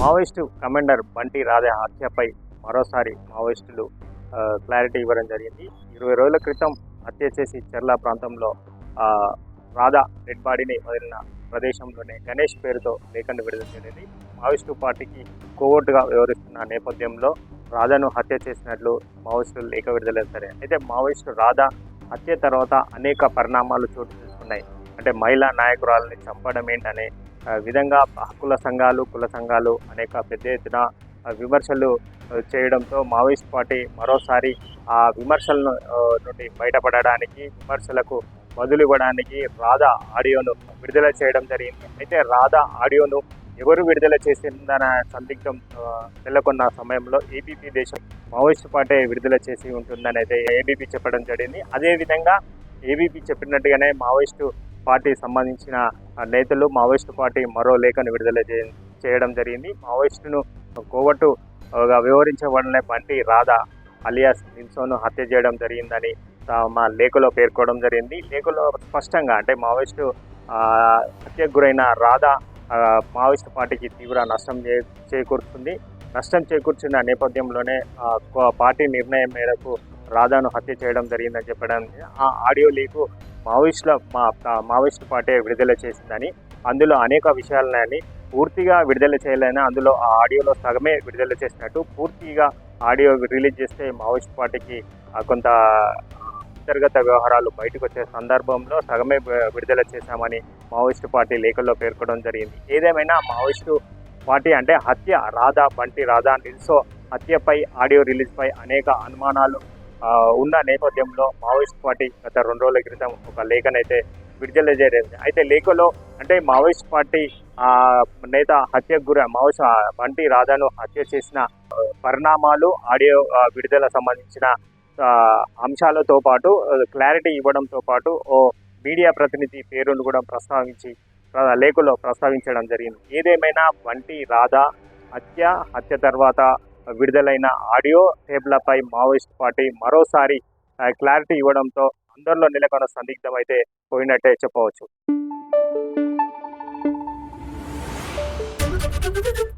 Maoist commander Banti Radha హత్యపై మరోసారి మావోయిస్టులు క్లారిటీ ఇవ్వడం జరిగింది. ఇరవై రోజుల క్రితం హత్య చేసి చెర్ల ప్రాంతంలో రాధా డెడ్ బాడీని వదిలిన ప్రదేశంలోనే గణేష్ పేరుతో లేఖను విడుదల చేయలేదు మావోయిస్టు పార్టీకి కోవట్టుగా వ్యవహరిస్తున్న నేపథ్యంలో రాధాను హత్య చేసినట్లు మావోయిస్టులు లేఖ విడుదల సరే అయితే మావోయిస్టు రాధా హత్య తర్వాత అనేక పరిణామాలు చోటు చేసుకున్నాయి. అంటే మహిళా నాయకురాలని చంపడం ఏంటనే విధంగా హక్కుల సంఘాలు కుల సంఘాలు అనేక పెద్ద ఎత్తున విమర్శలు చేయడంతో మావోయిస్ట్ పార్టీ మరోసారి ఆ విమర్శలను నుండి బయటపడడానికి విమర్శలకు బదులు ఇవ్వడానికి రాధా ఆడియోను విడుదల చేయడం జరిగింది. అయితే రాధా ఆడియోను ఎవరు విడుదల చేసిందన్న సందిగ్ధం నెలకొన్న సమయంలో ఏబీపీ దేశం మావోయిస్ట్ పార్టీ విడుదల చేసి ఉంటుందని అయితే ఏబీపీ చెప్పడం జరిగింది. అదేవిధంగా ఏబీపీ చెప్పినట్టుగానే మావోయిస్టు పార్టీ సంబంధించిన నేతలు మావోయిస్టు పార్టీ మరో లేఖను విడుదల చే- చేయడం జరిగింది. మావోయిస్టును కోవట్టు ఆ, వివరించబడిన బంటి రాధా అలియాస్ నిల్సోను హత్య చేయడం జరిగిందని మా లేఖలో పేర్కోవడం జరిగింది. లేఖలో స్పష్టంగా అంటే మావోయిస్టు హత్యకు గురైన రాధా ఆ, మావోయిస్టు పార్టీకి తీవ్ర నష్టం చే చేకూరుతుంది నష్టం చేకూర్చిన నేపథ్యంలోనే కో- పార్టీ నిర్ణయం మేరకు రాధాను హత్య చేయడం జరిగిందని చెప్పడం ఆ ఆడియో లీకు మావోయిస్టుల మా మావోయిస్టు పార్టీ విడుదల చేసిందని అందులో అనేక విషయాలని పూర్తిగా విడుదల చేయలేని అందులో ఆ ఆడియోలో సగమే విడుదల చేసినట్టు పూర్తిగా ఆడియో రిలీజ్ చేస్తే మావోయిస్ట్ పార్టీకి కొంత అంతర్గత వ్యవహారాలు బయటకు వచ్చే సందర్భంలో సగమే విడుదల చేశామని మావోయిస్టు పార్టీ లేఖల్లో పేర్కొనడం జరిగింది. ఏదేమైనా మావోయిస్టు పార్టీ అంటే హత్య రాధా బంటి రాధా నిల్సో హత్యపై ఆడియో రిలీజ్పై అనేక అనుమానాలు ఉన్న నేపథ్యంలో మావోయిస్ట్ పార్టీ గత రెండు రోజుల క్రితం ఒక లేఖనైతే విడుదల చేయలేదు అయితే లేఖలో అంటే మావోయిస్ట్ పార్టీ ఆ నేత హత్యకు గురి మావోయిస్ట్ బంటి రాధాను హత్య చేసిన పరిణామాలు ఆడియో విడుదల సంబంధించిన అంశాలతో పాటు క్లారిటీ ఇవ్వడంతో పాటు ఓ మీడియా ప్రతినిధి పేరును కూడా ప్రస్తావించి లేఖలో ప్రస్తావించడం జరిగింది. ఏదేమైనా వంటి రాధా హత్య హత్య తర్వాత విడుదలైన ఆడియో టేప్లపై మావోయిస్ట్ పార్టీ మరోసారి క్లారిటీ ఇవ్వడంతో అందరిలో నెలకొన్న సందిగ్ధం అయితే పోయినట్టే చెప్పవచ్చు Thank you.